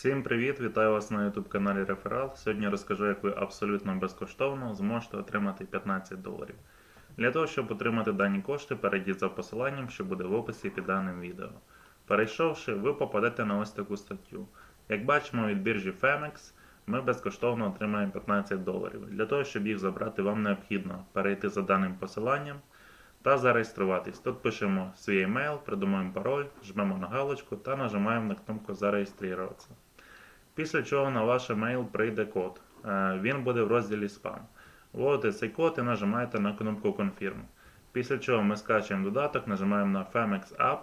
Всім привіт! Вітаю вас на YouTube каналі Реферал. Сьогодні розкажу, як ви абсолютно безкоштовно зможете отримати 15 доларів. Для того, щоб отримати дані кошти, перейдіть за посиланням, що буде в описі під даним відео. Перейшовши, ви попадете на ось таку статтю. Як бачимо від біржі Femex, ми безкоштовно отримаємо 15 доларів. Для того, щоб їх забрати, вам необхідно перейти за даним посиланням та зареєструватись. Тут пишемо свій емейл, придумаємо пароль, жмемо на галочку та нажимаємо на кнопку Зареєструватися. Після чого на ваш емейл прийде код. Е, Він буде в розділі спам. Вводите цей код і нажимаєте на кнопку Confirm. Після чого ми скачуємо додаток, нажимаємо на Femex App.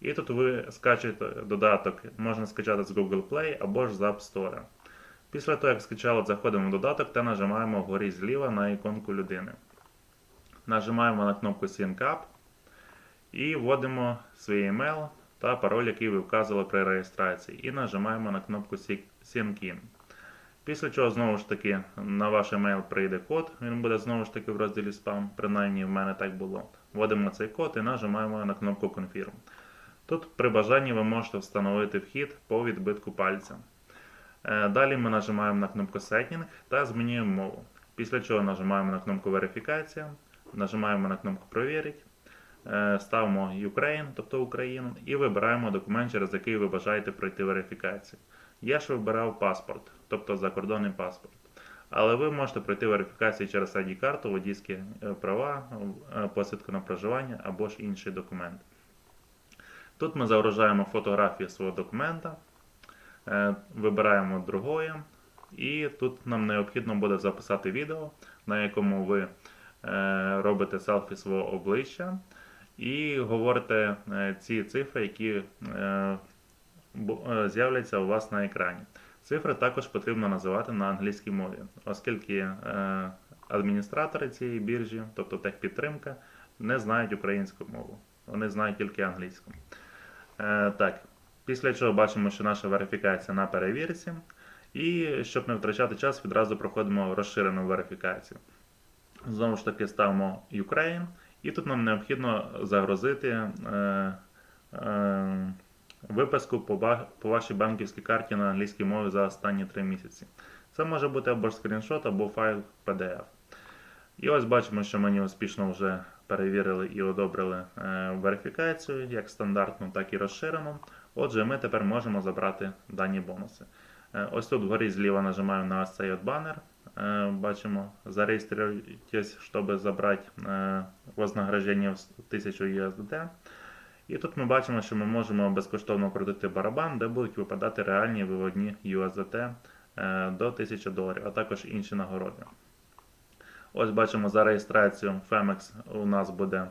І тут ви скачуєте додаток, можна скачати з Google Play або ж з App Store. Після того, як скачали, заходимо в додаток та нажимаємо вгорі зліва на іконку людини. Нажимаємо на кнопку Sync Up і вводимо свій емейл та пароль, який ви вказували при реєстрації, і нажимаємо на кнопку Sync In. Після чого знову ж таки на ваш емейл прийде код, він буде знову ж таки в розділі спам, принаймні в мене так було. Вводимо цей код і нажимаємо на кнопку Confirm. Тут при бажанні ви можете встановити вхід по відбитку пальця. Е, Далі ми нажимаємо на кнопку Setting та змінюємо мову. Після чого нажимаємо на кнопку Верифікація, нажимаємо на кнопку Провірить, ставимо Ukraine, тобто Україну, і вибираємо документ, через який ви бажаєте пройти верифікацію. Я ж вибирав паспорт, тобто закордонний паспорт. Але ви можете пройти верифікацію через ID-карту, водійські е, права, е, посвідку на проживання або ж інший документ. Тут ми загружаємо фотографію свого документа, е, вибираємо другое, і тут нам необхідно буде записати відео, на якому ви е, робите селфі свого обличчя і говорите е, ці цифри, які е, е, з'являться у вас на екрані. Цифри також потрібно називати на англійській мові, оскільки адміністратори цієї біржі, тобто техпідтримка, не знають українську мову. Вони знають тільки англійську. Так, після чого бачимо, що наша верифікація на перевірці. І щоб не втрачати час, відразу проходимо розширену верифікацію. Знову ж таки, ставимо Ukraine, і тут нам необхідно загрузити е, е, виписку по, по вашій банківській карті на англійській мові за останні 3 місяці. Це може бути або скріншот, або файл PDF. І ось бачимо, що мені успішно вже перевірили і одобрили е, верифікацію, як стандартну, так і розширену. Отже, ми тепер можемо забрати дані бонуси. Е, Ось тут вгорі зліва нажимаю на цей от банер. Е, Бачимо, зареєструйтесь, щоб забрати е, вознаграждення в 1000 USDT. І тут ми бачимо, що ми можемо безкоштовно крутити барабан, де будуть випадати реальні виводні USDT е, до 1000 доларів, а також інші нагороди. Ось бачимо за реєстрацію Femex у нас буде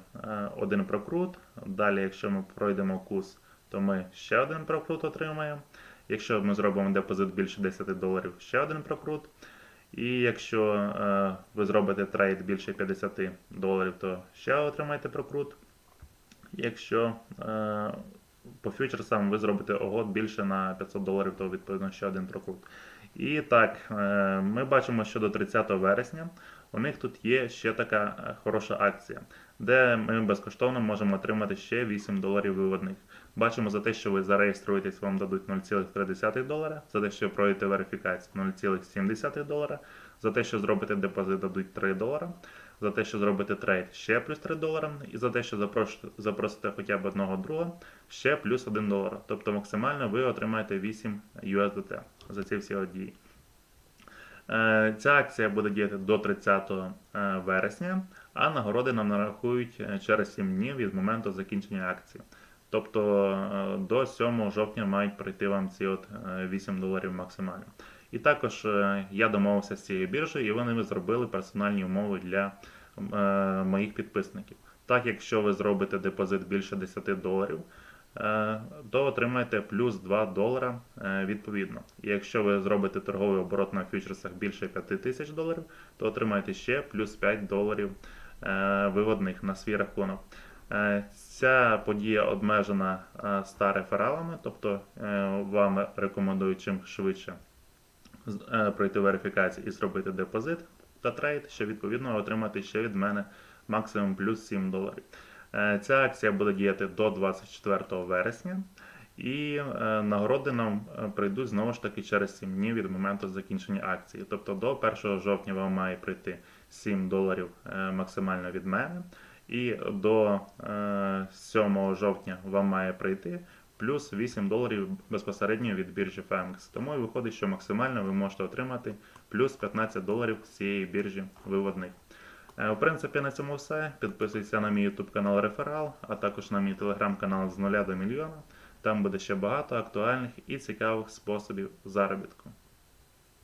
один прокрут. Далі, якщо ми пройдемо курс, то ми ще один прокрут отримаємо. Якщо ми зробимо депозит більше 10 доларів, ще один прокрут. І якщо е, ви зробите трейд більше 50 доларів, то ще отримаєте прокрут. Якщо е, по фьючерсам ви зробите огод більше на 500 доларів, то відповідно ще один прокрут. І так, е, ми бачимо, що до 30 вересня у них тут є ще така хороша акція, де ми безкоштовно можемо отримати ще 8 доларів виводних. Бачимо за те, що ви зареєструєтесь, вам дадуть 0,3 долара, за те, що пройдете верифікацію 0,7 долара, за те, що зробите депозит, дадуть 3 долара, за те, що зробите трейд, ще плюс 3 долара, і за те, що запросите, хоча б одного друга, ще плюс 1 долар. Тобто максимально ви отримаєте 8 USDT за ці всі дії. Е, Ця акція буде діяти до 30 е, вересня, а нагороди нам нарахують е, через 7 днів від моменту закінчення акції. Тобто е, до 7 жовтня мають прийти вам ці от е, 8 доларів максимально. І також е, я домовився з цією біржею, і вони зробили персональні умови для е, моїх підписників. Так, якщо ви зробите депозит більше 10 доларів, е, то отримаєте плюс 2 долара е, відповідно. І якщо ви зробите торговий оборот на фьючерсах більше 5 тисяч доларів, то отримаєте ще плюс 5 доларів е, виводних на свій рахунок. Е, Ця подія обмежена е, 100 рефералами, тобто е, вам рекомендую чим швидше е, пройти верифікацію і зробити депозит та трейд, щоб відповідно отримати ще від мене максимум плюс 7 доларів. Е, Ця акція буде діяти до 24 вересня. І е, нагороди нам е, прийдуть знову ж таки через 7 днів від моменту закінчення акції. Тобто до 1 жовтня вам має прийти 7 доларів е, максимально від мене. І до е, 7 жовтня вам має прийти плюс 8 доларів безпосередньо від біржі FMX. Тому і виходить, що максимально ви можете отримати плюс 15 доларів з цієї біржі виводних. В принципі, на цьому все. Підписуйся на мій YouTube канал Реферал, а також на мій телеграм-канал з нуля до мільйона. Там буде ще багато актуальних і цікавих способів заробітку.